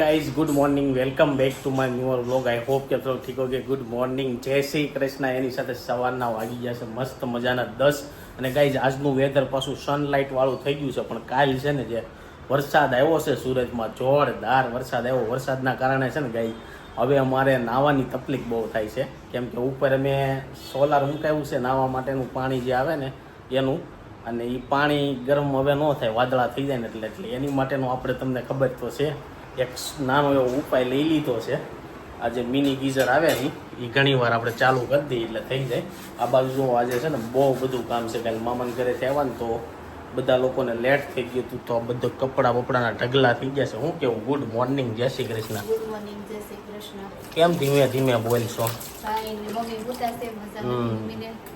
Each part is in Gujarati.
Guys good morning welcome back to my newer vlog I hope કે તો ઠીક ઓકે ગુડ મોર્નિંગ જય શ્રી કૃષ્ણ. એની સાથે સવારના વાગી જશે મસ્ત મજાના દસ. અને ગાઈઝ આજનું વેધર પાછું સનલાઇટ વાળું થઈ ગયું છે. પણ કાલ છે ને જે વરસાદ આવ્યો છે સુરતમાં, જોરદાર વરસાદ આવ્યો. વરસાદના કારણે છે ને ગાઈઝ હવે અમારે નાહવાની તકલીફ બહુ થાય છે. કેમ કે ઉપર અમે સોલાર મુકાયું છે. નાહવા માટેનું પાણી જે આવે ને, એનું, અને એ પાણી ગરમ હવે ન થાય, વાદળા થઈ જાય ને એટલે એટલે. એની માટેનું આપણે તમને ખબર તો છે. એક નાનો એવો ઉપાય લઈ લીધો છે. આ જે મિની ગીઝર આવે ને એ ઘણી વાર આપણે ચાલુ કરી દઈએ એટલે થઈ જાય. આ બાજુ જો આજે છે ને બહુ બધું કામ છે કાલે મામાને ઘરે આવ્યા ને તો બધા લોકોને લેટ થઈ ગયું હતું તો આ બધું કપડાં બપડાના ઢગલા થઈ ગયા છે. હું કેવું? ગુડ મોર્નિંગ જય શ્રી કૃષ્ણ. ગુડ મોર્નિંગ જય શ્રી કૃષ્ણ. કેમ ધીમે ધીમે બોલશો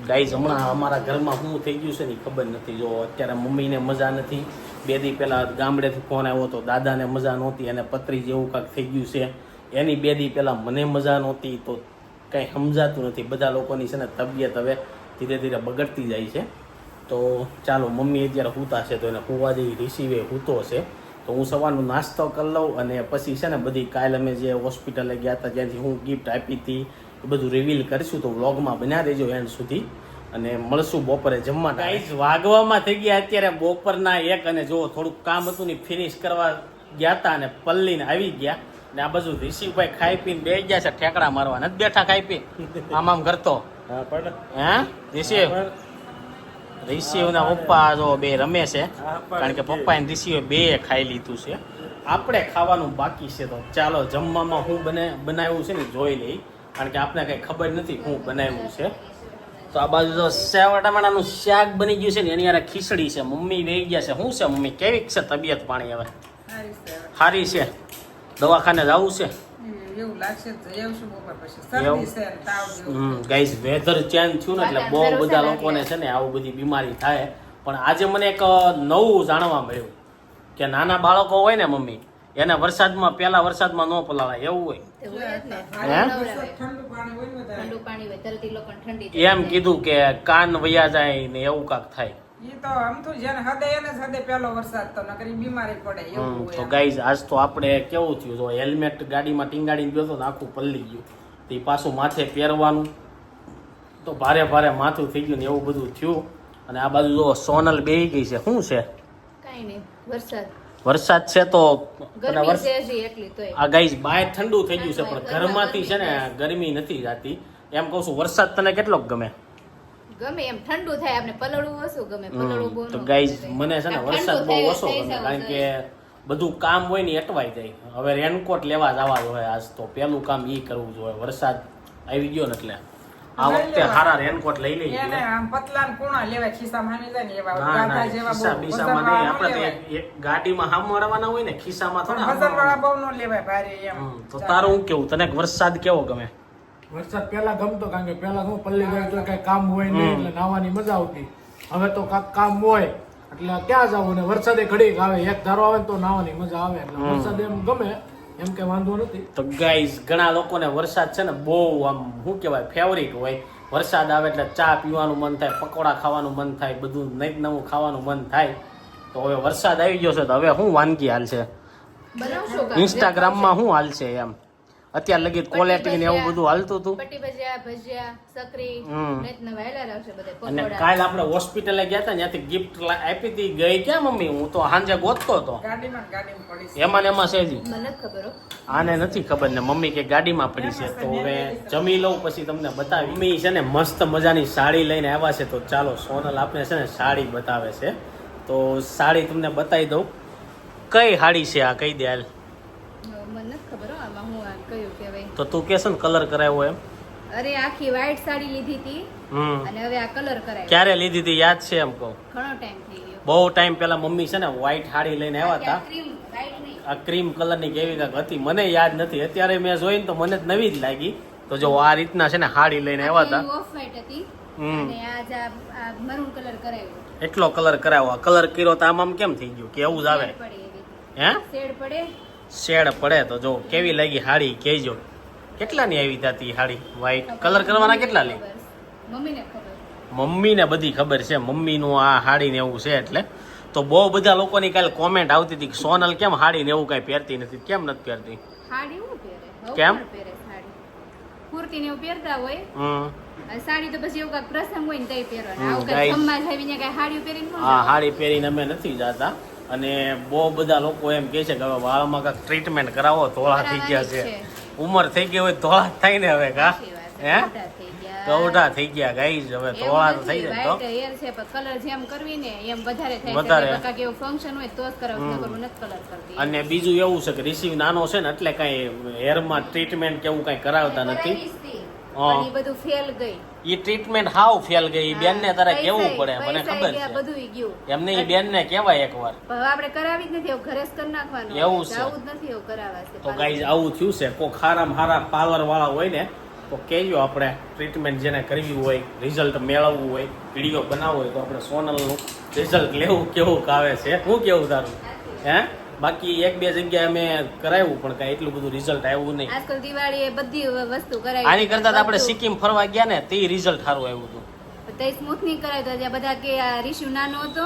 ગાઈઝ હમણાં અમારા ઘરમાં શું થઈ ગયું છે ને ખબર નથી. જો અત્યારે મમ્મીને મજા નથી બે દી પહેલાં ગામડેથી ફોન આવ્યો તો દાદાને મજા નહોતી અને પત્રી જેવું કાંઈક થઈ ગયું છે. એની બે દી પહેલાં મને મજા નહોતી તો કંઈ સમજાતું નથી. બધા લોકોની છે ને તબિયત હવે ધીરે ધીરે બગડતી જાય છે. તો ચાલો, મમ્મી અત્યારે હૂતા છે તો એને હોવા જેવી રિસીવે હૂતો છે. તો હું સવારનો નાસ્તો કરી લઉં અને પછી છે ને બધી કાલે અમે જે હોસ્પિટલે ગયા હતા જ્યાંથી હું ગિફ્ટ આપી હતી, એ બધું રિવીલ કરીશું તો વ્લોગમાં બન્યા દેજો એન્ડ સુધી. અને મળશું બપોરે જમવા ગાઈઝ વાગવામાં થઈ ગયા અત્યારે બપોરના એક અને જો થોડુંક કામ હતું ને ફિનિશ કરવા ગયા હતા અને પલ્લીને આવી ગયા. ને આ બાજુ ઋષિભાઈ ખાઈ પીને બે ગયા છે ઠેકડા મારવા. નથી બેઠા ખાઈ પી આમ આમ કરતો. હે ઋષિ? ઋષિના પપ્પા જો બે રમે છે કારણ કે પપ્પા અને બે ખાઈ લીધું છે. આપણે ખાવાનું બાકી છે તો ચાલો જમવામાં હું બને બનાવ્યું છે ને જોઈ લઈ. કારણ કે આપણે કઈ ખબર નથી હું બનાવ્યું છે. તો આ બાજુ તો સેવ ટમાટાનું શાક બની ગયું છે ને એની યારે ખીચડી છે. મમ્મી વેઈ ગયા છે. શું છે મમ્મી? કેવી છે તબિયત પાણી હવે? સારી છે. દવાખાને જવું છે? ગાઈસ વેધર ચેન્જ થયું ને એટલે બહુ બધા લોકોને છે ને આવું બધી બીમારી થાય. પણ આજે મને એક નવું જાણવા મળ્યું કે નાના બાળકો હોય ને મમ્મી એને વરસાદમાં પહેલા વરસાદમાં ન પલાળાય. એવું હોય. તે એમ કીધું કે કાન વયા જાય ને એવું કાક થાય. તો આમ તો જેને હદે એને જ હદે પહેલો વરસાદ તો નકર ઈ બીમારી પડે એવું હમ, તો ગાઈઝ આજ તો આપણે કેવું થયું? જો હેલ્મેટ ગાડીમાં ટીંગાડીને ગયો તો આખું પલ્લી ગયું. તે પાછું માથે પહેરવાનું. તો ભારે ભારે માથું થઈ ગયું ને એવું બધું થયું. અને આ બાજુ જો સોનલ બેહી ગઈ છે. શું છે? કાંઈ નહીં વરસાદ. વરસાદ છે તો આ ગાઈઝ બહાર ઠંડુ થઈ ગયું છે પણ ઘરમાંથી છે ને ગરમી નથી જાતી. એમ કહું છું વરસાદ તને કેટલો ગમે? ગમે એમ ઠંડુ થાય આપણે પલળવું ઓછું ગમે પલળવું તો ન ગાઈઝ મને છે ને વરસાદ બહુ ઓછો ગમે કારણ કે બધું કામ હોય ને અટવાઈ જાય. હવે રેનકોટ લેવા જવા જોઈએ આજ તો પહેલું કામ એ કરવું જોઈએ વરસાદ આવી ગયો ને એટલે. આ વખતે હારા રેનકોટ લઈ લઈએ. એને આમ પતલા કોણા લેવા લેવાય ખિસ્સામાં હાની જાય ને એવા ના જેવા ખિસ્સા બહુ બીસામાં નહીં આપણે તો એક- ગાડીમાં ગાડીમાં હામવાળવાના હોય ને ખિસ્સામાં થોડા હજાર વાળા બહુ નો લેવાય ભારે એમ. તો તારું હું કેવું? તને વરસાદ કેવો ગમે? વરસાદ પહેલા ગમતો કારણ કે પહેલા હું પલ્લી ગયો એટલે કઈ કામ હોય નહીં એટલે નાવાની મજા આવતી. હવે તો કાક કામ હોય એટલે ક્યાં જવું ને વરસાદે ઘડીક આવે એક ધારો આવે તો નાહવાની મજા આવે. એટલે વરસાદ એમ ગમે એમ કે વાંધો નથી. તો ગાઈઝ ઘણા લોકોને વરસાદ છે ને બહુ આમ શું કહેવાય ફેવરિટ હોય. વરસાદ આવે એટલે ચા પીવાનું મન થાય પકોડા ખાવાનું મન થાય બધું નઈ નવું ખાવાનું મન થાય. તો હવે વરસાદ આવી ગયો છે તો હવે શું વાનગી હાલશે છે? કાં? ઇન્સ્ટાગ્રામમાં શું હાલશે એમ? અત્યાર લગી ક્વોલિટી ને એવું બધું હાલતું હતું. પટ્ટી ભજીયા ભજીયા સકરી હમ. રીતના આવશે બધા અને કાલ આપણે હોસ્પિટલે ગયા હતા ત્યાંથી ગિફ્ટ આપી હતી ગઈ ક્યાં મમ્મી? હું તો સાંજે ગોતતો હતો. ગાડીમાં ગાડીમાં પડી છે. એમાં ને એમાં છે જી. મને ખબર આને નથી ખબર ને મમ્મી કે ગાડીમાં પડી છે. તો હવે જમી લઉં પછી તમને બતાવી મમ્મી છે ને મસ્ત મજાની સાડી લઈને આવ્યા છે. તો ચાલો સોનલ આપણે છે ને સાડી બતાવે છે. તો સાડી તમને બતાવી દઉં. કઈ સાડી છે આ? કઈ દે હાલ મને નથી ખબર હો આમાં હું આ કયું કહેવાય તો તું કે છે ને કલર કરાવ્યો એમ? અરે આખી વ્હાઈટ સાડી લીધી હતી હમ. અને હવે આ કલર કરાય ક્યારે લીધી હતી યાદ છે એમ કહું? ઘણો ટાઈમ થઈ ગયો. બહુ ટાઈમ પહેલા મમ્મી છે ને વ્હાઈટ સાડી લઈને આવ્યા હતા. આ ક્રીમ કલરની કેવી કાંક હતી મને યાદ નથી. અત્યારે મેં જોઈ ને તો મને જ નવી જ લાગી. તો જો આ રીતના છે ને સાડી લઈને આવ્યા હતા. ઓફ વ્હાઈટ હતી હમ. અને આજ આ આ મરૂન કલર કરાવ્યો. એટલો કલર કરાવ્યો કલર કર્યો તો આમ આમ કેમ થઈ ગયું? કે એવું જ આવે? હે? શેડ પડે? શેડ પડે તો જો કેવી લાગી હાડી કહેજો કેટલાની આવી હતી સાડી વ્હાઈટ કલર કરવાના કેટલા લે? મમ્મીને ખબર. મમ્મીને બધી ખબર છે. મમ્મીનું આ હાડી ને એવું છે એટલે. તો બહુ બધા લોકોની કાલે કોમેન્ટ આવતી હતી કે સોનલ કેમ હાડી ને એવું કાંઈ પહેરતી નથી? કેમ નથી પહેરતી? હું કેમ? કોણ પહેરે સાડી કુર્તી ને એવું પહેરતા હોય. સાડી તો પછી એવું પ્રસંગ હોય ને તઈ પહેરવાનું. આ હાડી પહેરીને અમે નથી જતા. અને બહુ બધા લોકો એમ કહે છે કે હવે વાળમાં કાંઈક ટ્રીટમેન્ટ કરાવો ધોળા થઈ ગયા છે. ઉંમર થઈ ગઈ હોય ધોળા થાય ને હવે કા. હે ગૌઢા થઈ ગયા. ગાઈઝ હવે ધોળા તો થઈ જાય તો હેર છે પણ કલર જેમ કરવી ને એમ વધારે થાય. વધારે. એટલે એવું ફંક્શન હોય તો જ કરાવ. નકર નથી colour કરતી. અને બીજું એવું છે કે રિસીવ નાનો છે ને એટલે કાંઈ હેરમાં ટ્રીટમેન્ટ કે એવું કાંઈ કરાવતા નથી. પણ ઈ બધું ફેલ ગઈ. એ ટ્રીટમેન્ટ હાવ ફેલ ગઈ. ઈ બેનને તારે કેવું પડે? મને ખબર છે. બધું ઈ ગયું. એમને એ બેનને કેવાય એકવાર. હવે આપણે કરાવી જ નથી ઘરે જ કરી નાખવાનું. એવું છે. આવું જ નથી એવું કરાવાશે તો ગાઈઝ આવું થયું છે. કોઈ ખારામાં હારા પાર્લર વાળા હોય ને તો કહેજો આપણે ટ્રીટમેન્ટ જેને કરવી હોય રિઝલ્ટ મેળવવું હોય વીડિયો બનાવવો હોય તો આપણે સોનલનું રિઝલ્ટ લેવું કેવું આવે છે? હું કેવું તારું? હે? બાકી એક બે જગ્યાએ અમે કરાવ્યું પણ કાંઈ એટલું બધું રિઝલ્ટ આવ્યું નહીં. આજકાલ દિવાળી એ બધી વસ્તુ કરાવી આની કરતા આપણે સિક્કિમ ફરવા ગયા ને તે રિઝલ્ટ સારું આવ્યું હતું. તઈ સ્મૂથનિંગ કરાવ્યું હતું. ત્યાં બધા કે આ રિશુ નાનો હતો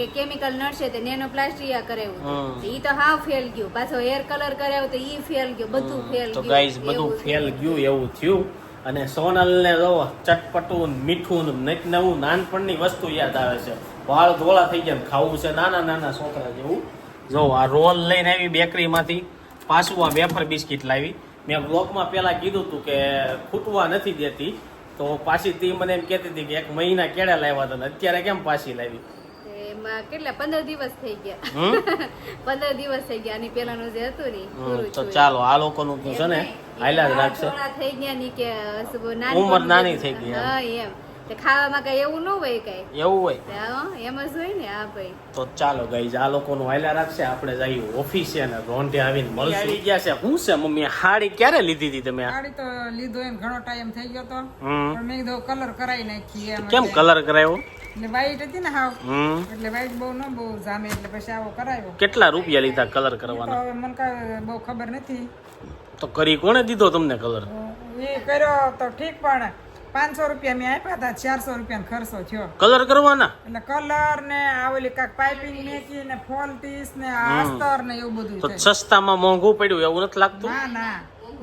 કે કેમિકલ નડશે તે નેનો પ્લાસ્ટિક કરાવ્યું. ઈ તો હાવ ફેલ ગયું. પાછો હેર કલર કરાવ્યો તો ઈ ફેલ ગયો બધું ફેલ તો ગયું. ગાઈઝ બધું ફેલ ગયું એવું થયું. અને સોનલને જો ચટપટું ને મીઠું ને નવું નાનપણની વસ્તુ યાદ આવે છે. વાળ ધોળા થઈ ગયા ને ખાવું છે નાના નાના છોકરા જેવું. જો આ રોલ લઈને આવી બેકરીમાંથી પાછું આ વેફર બિસ્કિટ લાવી. મેં બ્લોગમાં પહેલાં કીધું હતું કે ખૂટવા નથી દેતી. તો પાછી તે મને એમ કહેતી હતી કે એક મહિના કેળા લાવ્યા હતા અત્યારે કેમ પાછી લાવી? એમાં કેટલા? પંદર દિવસ થઈ ગયા. પંદર દિવસ થઈ ગયા. આની પેલાનું જે હતું ને તો ચાલો આ લોકોનું તો છે ને હાઈલા જ રાખશે. થઈ ગયા ની કે ઉંમર નાની થઈ ગઈ હા એમ. તે ખાવામાં કઈ એવું ન હોય કઈ? એવું હોય. એમ જ હોય ને હા ભાઈ. તો ચાલો ગાઈઝ આ લોકોનું હાલ્યા રાખશે. આપણે જઈએ ઓફિસે અને રોંઢે આવીને મળશું. આવી ગયા છે. હું છે મમ્મી? હાડી ક્યારે લીધી હતી તમે હાડી તો લીધો એમ ઘણો ટાઈમ થઈ ગયો તો. પણ મેં કીધું કલર કરાવી નાખી એમ કેમ કલર કરાવ્યો એટલે વાઈટ હતી ને હાવ. એટલે વાઈટ બહુ ન બહુ જામે એટલે પછી આવો કરાવ્યો કેટલા રૂપિયા લીધા કલર કરવાના? હવે મને કાંઈ બહુ ખબર નથી. તો કરી કોણે દીધો તમને કલર એ કર્યો તો ઠીક પણ પાંચસો રૂપિયા મેં આપ્યા હતા ચારસો રૂપિયા ખર્ચો થયો. કલર કરવાના? એટલે કલર ને આ ઓલી કાંઈક પાઇપિંગ મેકી ને ફોલ ટીસ ને આસ્તર ને એવું બધું તો સસ્તામાં મોંઘું પડ્યું એવું નથી લાગતું? ના ના.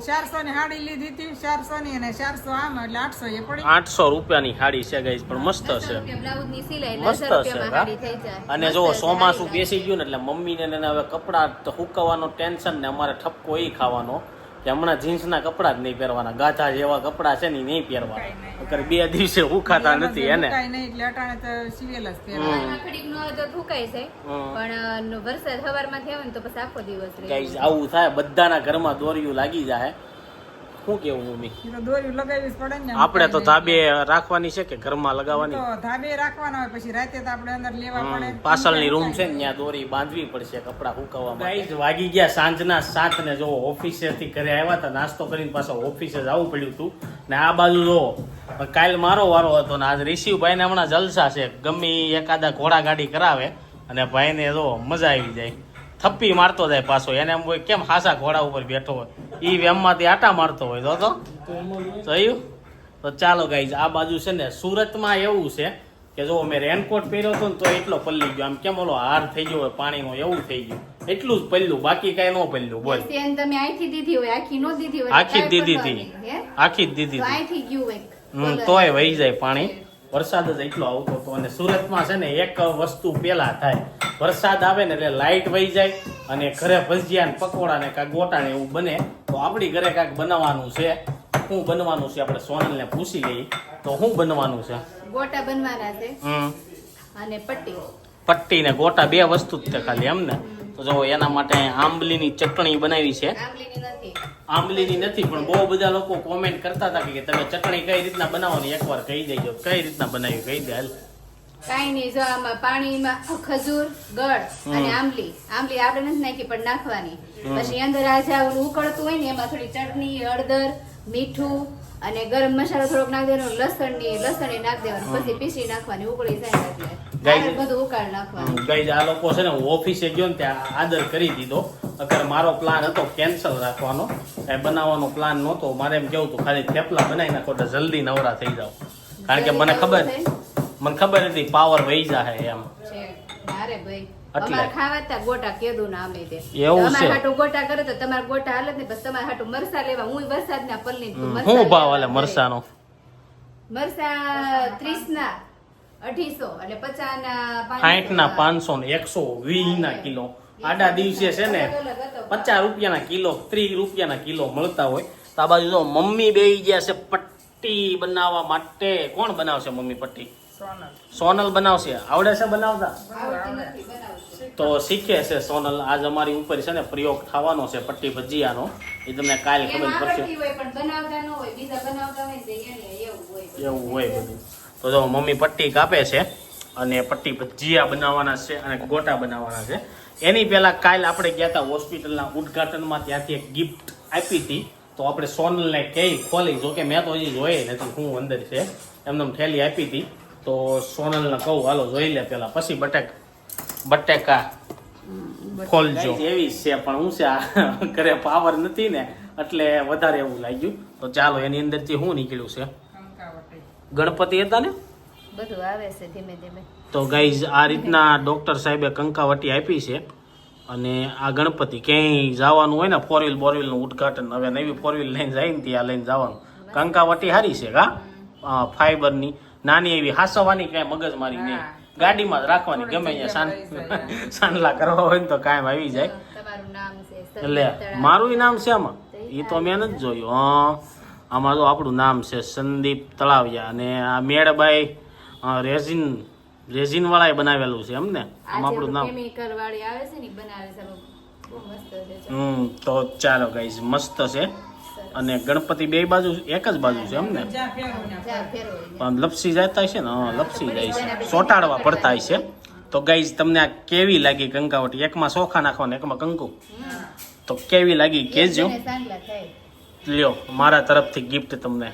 ચારસો ની હાડી લીધી હતી ચારસો ની અને ચારસો આમ એટલે આઠસો એ પડી. આઠસો રૂપિયાની હાડી છે ગાઈઝ પણ મસ્ત છે. મસ્ત છે રૂપિયામાં હા? હાડી થઈ જાય. અને જો ચોમાસું બેસી ગયું ને એટલે મમ્મી ને હવે કપડા તો ટેન્શન ને અમારે ઠપકો એ ખાવાનો. કે હમણાં જીન્સના કપડાં જ નહીં પહેરવાના. ગાધા જેવા કપડાં છે ને નહીં પહેરવાના. અગર બે દિવસે ઉખાતા નથી એને. એટલે અટાણે તો સિવેલ જ પહેરવા તો જાય પણ વરસાદ સવારમાં થયો ને તો પછી આખો દિવસ રહે. આવું થાય બધાના ઘરમાં દોરિયું લાગી જાય. શું કેવું મમ્મી? દોરી લગાવી પડે ને આપણે તો ધાબે રાખવાની છે કે ઘરમાં લગાવવાની? તો ધાબે રાખવાના હોય પછી રાતે તો આપણે અંદર લેવા પડે. પાછળની રૂમ છે ને ત્યાં દોરી બાંધવી પડશે કપડા સુકવવા ગાઈઝ વાગી ગયા સાંજના સાત ને જો ઓફિસેથી ઘરે આવ્યા હતા નાસ્તો કરીને પાછો ઓફિસે જવું પડ્યું હતું. ને આ બાજુ જો કાલ મારો વારો હતો ને આજ ઋષિભાઈ ને હમણાં જલસા છે. ગમે એકાદા ઘોડા ગાડી કરાવે અને ભાઈને જો મજા આવી જાય. થપ્પી મારતો જાય પાછો. એને એમ હોય કેમ હાસા ઘોડા ઉપર બેઠો હોય? એ વેમમાંથી આટા મારતો હોય તો તો? જોયું તો ચાલો ગાઈઝ આ બાજુ છે ને સુરતમાં એવું છે કે જો મેં રેનકોટ પહેર્યો હતો ને તો એટલો પલ્લી ગયો. આમ કેમ ઓલો હાર થઈ ગયો હોય પાણીનો એવું થઈ ગયું. એટલું જ પલ્લું બાકી કઈ ન પલ્લું બોલ. તમે અહીંથી દીધી હોય આખી નો દીધી હોય આખી જ દીધી હતી. આખી જ દીધી હતી. ગયું હમ, તોય વહી જાય પાણી. વરસાદ જ એટલો આવતો હતો અને સુરતમાં છે ને એક વસ્તુ પેલા થાય. વરસાદ આવે ને એટલે લાઇટ વહી જાય અને ઘરે ભજીયા ને પકોડા ને કાંઈક ગોટા ને એવું બને તો આપણી ઘરે કાંઈક બનાવવાનું છે. શું બનવાનું છે આપણે સોનલને પૂછી લઈએ. તો શું બનવાનું છે? ગોટા બનવાના છે. અને પટ્ટી. પટ્ટી ને ગોટા બે વસ્તુ જ છે ખાલી એમ ને? તો જો એના માટે આંબલીની ચટણી બનાવી છે. આંબલીની નથી. નથી પણ બહુ બધા લોકો કોમેન્ટ કરતા હતા કે તમે ચટણી કઈ રીતના બનાવવાની? એકવાર કહી દેજો. કઈ રીતના બનાવી? કહી દે હાલ. કાંઈ નહીં જો આમાં પાણીમાં ખજૂર ગળ અને આંબલી. આંબલી આપણે નથી નાખી પણ નાખવાની. પછી અંદર આ જે ઉકળતું હોય ને એમાં થોડી ચટણી હળદર મીઠું અને ગરમ મસાલો થોડોક નાખી દેવાનો લસણની લસણ નાખી દેવાનું. પછી પીસી નાખવાની ઉકળી જાય એટલે. બધું ઉકાળ નાખવાનું. ગઈ આ લોકો છે ને ઓફિસે ગયો ને ત્યાં આદર કરી દીધો. અગર મારો પ્લાન હતો કેન્સલ રાખવાનો કાંઈ બનાવવાનો પ્લાન નહોતો મારે એમ કેવું હતું ખાલી થેપલા બનાવી નાખો એટલે જલ્દી નવરા થઈ જાવ કારણ કે મને ખબર મને ખબર હતી પાવર વહી જાહે એમ. અરે ભાઈ. એટલે. અમારે ખાવા તા ગોટા કેદું ના અમે તે. એવું છે. હાટું ગોટા કરે તો તમારે ગોટા હાલત ને બસ તમારે હાટું મરસા લેવા. હું વરસાદ ના પલ્લી શું ભાવ હાલે મરસાનો? મરસા ત્રીસ ના અઢીસો એટલે પચાસ. ના સાઠ ના પાંચસો ને એકસો વીસ ના કિલો. આડા દિવસે છે ને પચાસ રૂપિયાના કિલો ત્રીસ રૂપિયાના કિલો મળતા હોય. તો આ બાજુ મમ્મી બે ગયા છે પટ્ટી બનાવવા માટે કોણ બનાવશે મમ્મી પટ્ટી? સોનલ. સોનલ બનાવશે. આવડે છે બનાવતા? આવડતી નથી બનાવશું. તો શીખે છે સોનલ. આજ અમારી ઉપર છે ને પ્રયોગ થવાનો છે પટ્ટી ભજીયાનો. એ તમને કાલે ખબર પડશે. આવડતી હોય પણ બનાવતા ન હોય બીજા બનાવતા હોય ને તો એને એવું હોય. બધું. એવું હોય બધું. તો જો મમ્મી પટ્ટી કાપે છે અને પટ્ટી ભજીયા બનાવવાના છે અને ગોટા બનાવવાના છે. એની પહેલા કાલ આપણે ગયા હતા હોસ્પિટલના ઉદઘાટનમાં ત્યાંથી એક ગિફ્ટ આપી હતી. તો આપણે સોનલને કહી ખોલી જોકે મેં તો હજી જોઈ નથી હું અંદર છે? એમને એમ થેલી આપી હતી. તો સોનલને કહું હાલો જોઈ લે પેલા પછી બટેક બટેકા ખોલજો. એવી છે પણ હું છે આ ઘરે પાવર નથી ને એટલે વધારે એવું લાગ્યું. તો ચાલો એની અંદરથી શું નીકળ્યું છે? ગણપતિ હતા ને? બધું આવે છે ધીમે ધીમે. તો ગાઈઝ આ રીતના ડોક્ટર સાહેબે કંકાવટી આપી છે. અને આ ગણપતિ ક્યાંય જવાનું હોય ને ફોર વ્હીલ બોર વ્હીલનું ઉદઘાટન. હવે નવી ફોર વ્હીલ લઈને જાય ને ત્યાં લઈને જવાનું. કંકાવટી સારી છે કા? ફાઈબરની નાની એવી હાસવાની કાંઈ મગજ મારી નહીં. ગાડીમાં જ રાખવાની ગમે અહીંયા સાંડલા કરવા હોય ને તો કાયમ આવી જાય. એટલે મારું નામ છે આમાં? એ તો મેં નથી જોયું હા. આમાં તો આપણું નામ છે સંદીપ તળાવિયા અને આ મેળબાઈ રેઝિન રેઝિન વાળાએ બનાવેલું છે એમ ને? આમ આપણું નામ. કેમિકલ વાળી આવે છે ને બનાવે છે બહુ મસ્ત છે હમ તો ચાલો ગાઈઝ મસ્ત છે. અને ગણપતિ બે બાજુ એક જ બાજુ છે એમ ને? જ્યાં ફેરવું ને જા ફેરવો ઈ. પણ લપસી જતા છે ને? હા લપસી જાય છે. ચોંટાડવા પડતા છે તો ગાઈઝ તમને આ કેવી લાગી કંકાવટી? એકમાં સોખા નાખવાના એકમાં કંકુ? તો કેવી લાગી? કેજો લ્યો મારા તરફથી ગિફ્ટ તમને.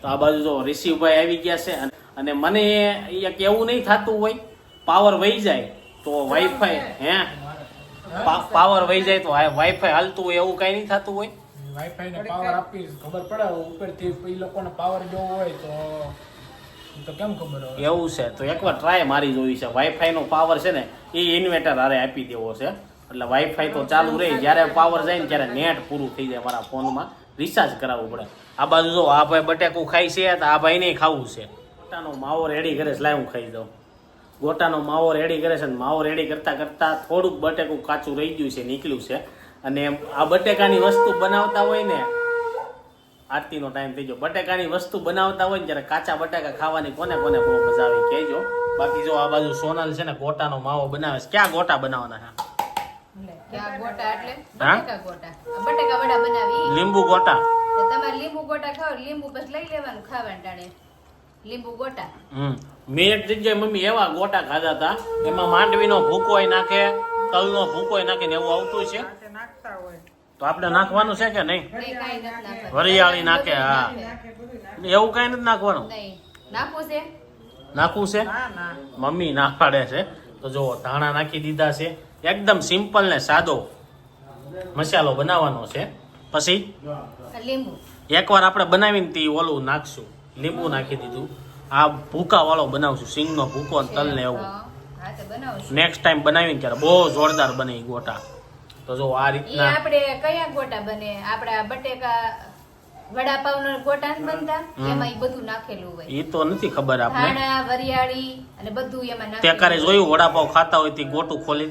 તો આ બાજુ જો ઋષિભાઈ આવી ગયા છે અને- મને એક એવું નહીં થતું હોય પાવર વહી જાય તો વાઈફાઈ હે? પાવર વહી જાય તો વાઈફાઈ હાલતું હોય એવું કઈ નહીં થતું હોય? વાઈફાઈ ને પાવર આપી ખબર પડે. ઉપરથી એ લોકોને પાવર જોવો હોય તો તો કેમ ખબર હોય? એવું છે. તો એકવાર ટ્રાય મારી જોઈ છે. વાઈફાઈ નો પાવર છે ને એ ઇન્વર્ટર હારે આપી દેવો છે. એટલે વાઈફાઈ તો ચાલુ રહે. જ્યારે પાવર જાય ને ત્યારે નેટ પૂરું થઈ જાય મારા ફોનમાં રિચાર્જ કરાવવું પડે. આ બાજુ જો આ ભાઈ બટેકું ખાય છે તો આ ભાઈને ખાવું છે. ગોટાનો માવો રેડી કરે છે લાય હું ખાઈ દઉં ગોટાનો માવો રેડી કરે છે ને માવો રેડી કરતાં કરતાં થોડુંક બટેકું કાચું રહી ગયું છે નીકળ્યું છે. અને આ બટેકાની વસ્તુ બનાવતા હોય ને આરતીનો ટાઈમ થઈ ગયો. બટેકાની વસ્તુ બનાવતા હોય ને જ્યારે કાચા બટાકા ખાવાની કોને કોને બહુ મજા આવી કહેજો. બાકી જો આ બાજુ સોનલ છે ને ગોટાનો માવો બનાવે છે. ક્યાં ગોટા બનાવવાના છે? લીંબુ ગોટા. તમારે લીંબુ ગોટા ખાવ લીંબુ પછી લઈ લેવાનું ખાવાનું ટાણે. લીંબુ ગોટા. હમ. મેં એક જગ્યાએ મમ્મી એવા ગોટા ખાધા હતા એમાં માંડવીનો ભૂકોય નાખે તલનો ભૂકોય નાખે ને એવું આવતું છે. તે નાખતા હોય. તો આપણે નાખવાનું છે કે નહીં. વરિયાળી નાખે હા. એવું કઈ નથી નાખવાનું? નાખવું છે? નાખવું છે? મમ્મી ના. પાડે છે. તો જો ધાણા નાખી દીધા છે. એકદમ સિમ્પલ ને સાદો મસાલો બનાવવાનો છે. પછી લીંબુ. એકવાર આપણે બનાવીને તે ઓલું નાખશું. લીંબુ નાખી દીધું. આ ભૂકા વાળો બનાવશું સિંગનો ભૂકો અને તલ ને એવું. નેક્સ્ટ ટાઈમ બનાવીને ત્યારે બહુ જોરદાર બને ગોટા. તો જો આ રીતના આપણે કયા ગોટા બને? આપણા બટેકા વડાપાવનો ગોટા બનતા? એમાં ઈ બધું નાખેલું હોય. એ તો નથી ખબર આપણે. ધાણા વરિયાળી અને બધું એમાં તે કરે જોયું વડાપાવ ખાતા હોય તે ગોટું ખોલી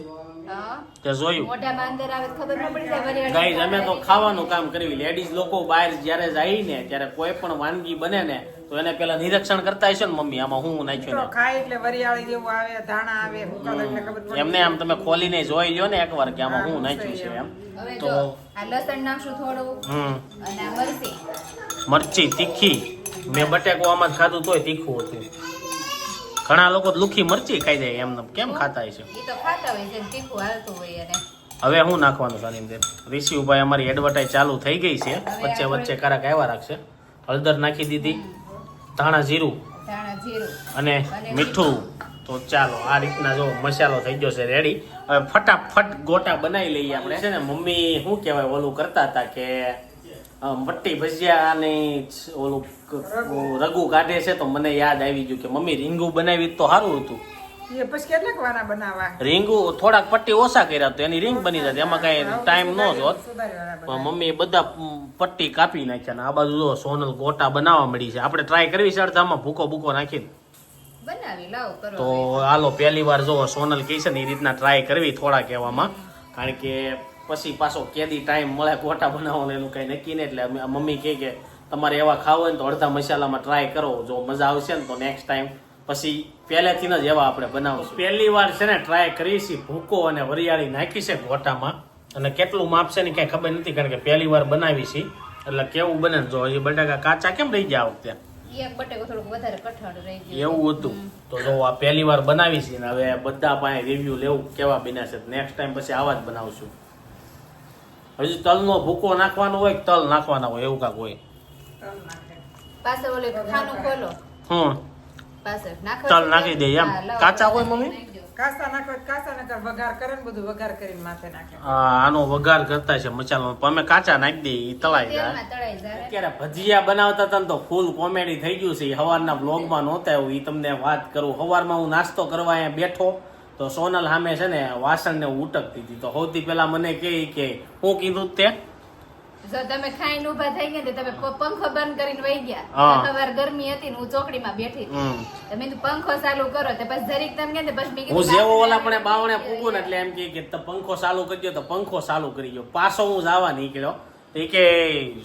તે જોયું. મોઢામાં અંદર આવે ખબર ન પડી જાય વરિયાળી ગાઈઝ અમે તો ખાવાનું કામ કરવી લેડીઝ લોકો બહાર જ્યારે જાય ને ત્યારે કોઈ પણ વાનગી બને ને તો એને પેલા નિરીક્ષણ કરતા હશે ને મમ્મી આમાં હું નાખ્યું ને? ખાય એટલે વરિયાળી જેવું આવે ધાણા આવે એટલે ખબર એમને આમ તમે ખોલીને જોઈ લ્યો ને એકવાર કે આમાં હું નાખ્યું છે એમ. તો આ લસણ નાખશું થોડું હમ. અને આ મરચી. મરચી તીખી. મેં બટેકો આમાં જ ખાધું તોય તીખું હતું. ઘણા લોકો લુખી મરચી ખાઈ જાય એમને. કેમ ખાતા હશે? એ તો ખાતા હોય છે તીખું હાલતું હોય અને હવે હું નાખવાનું છે આની અંદર રિશિવભાઈ અમારી એડવર્ટાઈઝ ચાલુ થઈ ગઈ છે. વચ્ચે વચ્ચે કારક આવ્યા રાખશે. હળદર નાખી દીધી. ધાણા જીરું ધાણા જીરું. અને મીઠું. તો ચાલો આ રીતના જો મસાલો થઈ ગયો છે રેડી હવે ફટાફટ ગોટા બનાવી લઈએ આપણે. છે ને મમ્મી શું કહેવાય ઓલું કરતા હતા કે મટ્ટી ભજીયાની જ ઓલું રઘુ રગુ કાઢે છે તો મને યાદ આવી ગયું કે મમ્મી રીંગું બનાવી તો સારું હતું. એ પછી કેટલાક વાના બનાવવા? રીંગુ થોડાક પટ્ટી ઓછા કર્યા તો એની રીંગ બની જાય. એમાં કઈ ટાઈમ ન જોત પણ મમ્મીએ બધા પટ્ટી કાપી નાખ્યા ને આ બાજુ જો સોનલ ગોટા બનાવવા મળી છે. આપણે ટ્રાય કરવી છે અડધામાં ભૂકો ભૂકો નાખીને. બનાવી લાવો કરો. તો હાલો પહેલી વાર જો સોનલ કહે છે ને એ રીતના ટ્રાય કરવી થોડા કહેવામાં કારણ કે પછી પાછો કેદી ટાઈમ મળે ગોટા બનાવવાનો એનું કઈ નક્કી નહીં. એટલે મમ્મી કહે કે તમારે એવા ખાવ હોય ને તો અડધા મસાલામાં ટ્રાય કરો. જો મજા આવશે ને તો નેક્સ્ટ ટાઈમ પછી પહેલેથી જ એવા આપણે બનાવશું. પહેલી વાર છે ને ટ્રાય કરી છે ભૂકો અને વરિયાળી નાખી છે ગોટામાં. અને કેટલું માપશે ને કઈ ખબર નથી કારણ કે પહેલી વાર બનાવી છે એટલે કેવું બને જો હજી બટાકા કાચા કેમ રહી ગયા વખતે? એક બટેકો થોડુંક વધારે કઠણ રહી ગયું. એવું હતું. તો જો આ પહેલી વાર બનાવી છે ને હવે બધા પાસે રિવ્યુ લેવું કેવા બન્યા છે. નેક્સ્ટ ટાઈમ પછી આવા જ બનાવશું. હજી તલનો ભૂકો નાખવાનો હોય તલ નાખવાના હોય એવું કાંક હોય? તલ ઓલે ખાનું ખોલો. હમ. પાછળ નાખો નાખી દે એમ. કાચા હોય મમ્મી? કાસા નાખો કાસા નકર વઘાર કરે ને બધું વઘાર કરીને માથે નાખે. આ આનો વઘાર કરતા છે મસાલામાં અમે કાચા નાખી દઈએ તળાઈ જાય. તેલમાં તળાઈ જાય. અત્યારે ભજીયા બનાવતા હતા ને તો ફૂલ કોમેડી થઈ ગયું છે. સવારના હવારના બ્લોગમાં નહોતા એવું. એ તમને વાત કરું. સવારમાં હું નાસ્તો કરવા અહીંયા બેઠો તો સોનલ સામે છે ને વાસણ ને ઉટકતી હતી. તો સૌથી પેલા મને કહે કે હું કીધું તે જો તમે ખાઈને ઊભા થઈ ગયા તમે પંખો બંધ કરીને વહી ગયા. સવાર ગરમી હતી ને હું ચોકડીમાં બેઠી. તમે પંખો ચાલુ કરો. તો પછી જરીક તમે કે ને મેં હું જેવો ઓલા પણ બાવણે પૂગું ને એટલે એમ કે કે પંખો ચાલુ કરજો તો પંખો ચાલુ કરી ગયો પાછો હું જવા નીકળ્યો. તે કે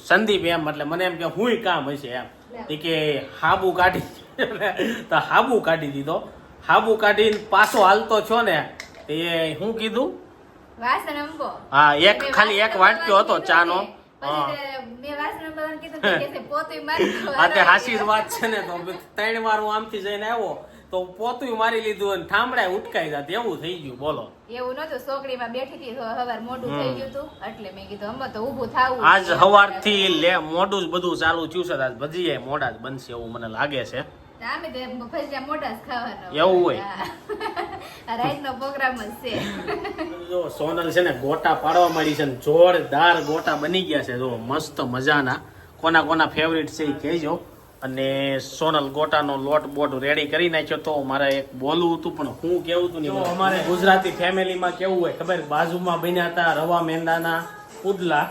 સંદીપ એમ. એટલે મને એમ કે હુંય કામ હશે એમ. તે કે હાબુ કાઢી તો હાબુ કાઢી દીધો. હાબુ કાઢીને પાછો હાલતો છો ને તે હું કીધું? વાસણ અંબો. હા એક ખાલી એક વાટક્યો હતો ચા ચાનો. છે, ને તો ત્રણ વાર હું આમથી જઈને આવ્યો તો પોતું મારી લીધું અને ઠામડા ઉટકાઈ જાત એવું થઈ ગયું બોલો. એવું નતું સોકડીમાં બેઠી હતી હવાર મોઢું થઈ ગયું હતું એટલે મેં કીધું અમે તો ઊભું થાવું આજ સવારથી લે મોઢું જ બધું ચાલુ થયું છે આજ ભજીએ મોડા જ બનશે એવું મને લાગે છે. આમે તો ભજીયા મોટા જ ખાવાના એવું હોય? હા. પ્રોગ્રામ જ છે. જો સોનલ છે ને ગોટા પાડવા માંડી છે ને જોરદાર ગોટા બની ગયા છે. જો મસ્ત મજાના. કોના કોના ફેવરિટ છે એ કહેજો. અને સોનલ ગોટાનો લોટ બોટ રેડી કરી નાખ્યો તો મારે એક બોલવું હતું પણ હું કેવું હતું નહીં અમારે ગુજરાતી ફેમિલીમાં કેવું હોય ખબર? બાજુમાં બન્યા હતા રવા મેંદાના પુડલા.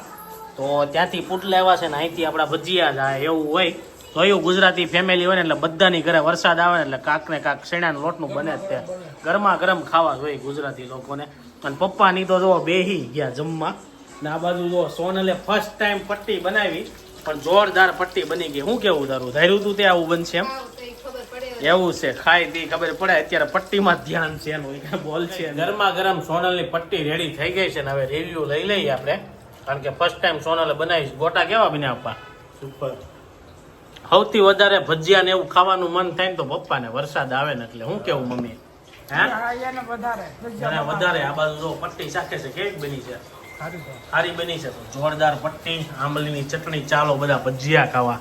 તો ત્યાંથી પુડલા એવા છે ને અહીંથી આપણા ભજીયા જાય એવું હોય. તો એવું ગુજરાતી ફેમિલી હોય ને એટલે બધાની ઘરે વરસાદ આવે ને એટલે કાંક ને કાંક શેણાના લોટનું બને જ તે. ગરમા ગરમ ખાવા જોઈએ ગુજરાતી લોકોને. અને પપ્પાની તો જો બેહી ગયા જમવા. ને આ બાજુ જો સોનલે ફર્સ્ટ ટાઈમ પટ્ટી બનાવી પણ જોરદાર પટ્ટી બની ગઈ. હું કેવું તારું ધાર્યું તું તે આવું બનશે એમ? એવું છે ખાઈ તી ખબર પડે. અત્યારે પટ્ટીમાં જ ધ્યાન છે એનું. બોલ છે ગરમા ગરમ સોનલની પટ્ટી રેડી થઈ ગઈ છે ને હવે રિવ્યુ લઈ લઈએ આપણે. કારણ કે ફર્સ્ટ ટાઈમ સોનલે બનાવી ગોટા કેવા બન્યા આપવા સુપર સૌથી વધારે ભજીયા ને એવું ખાવાનું મન થાય ને તો પપ્પાને વરસાદ આવે ને એટલે હું કેવું મમ્મી? વધારે. આ બાજુ પટ્ટી શાકે છે કેક બની છે? સારી બની છે. જોરદાર પટ્ટી આંબલીની ચટણી ચાલો બધા ભજીયા ખાવા.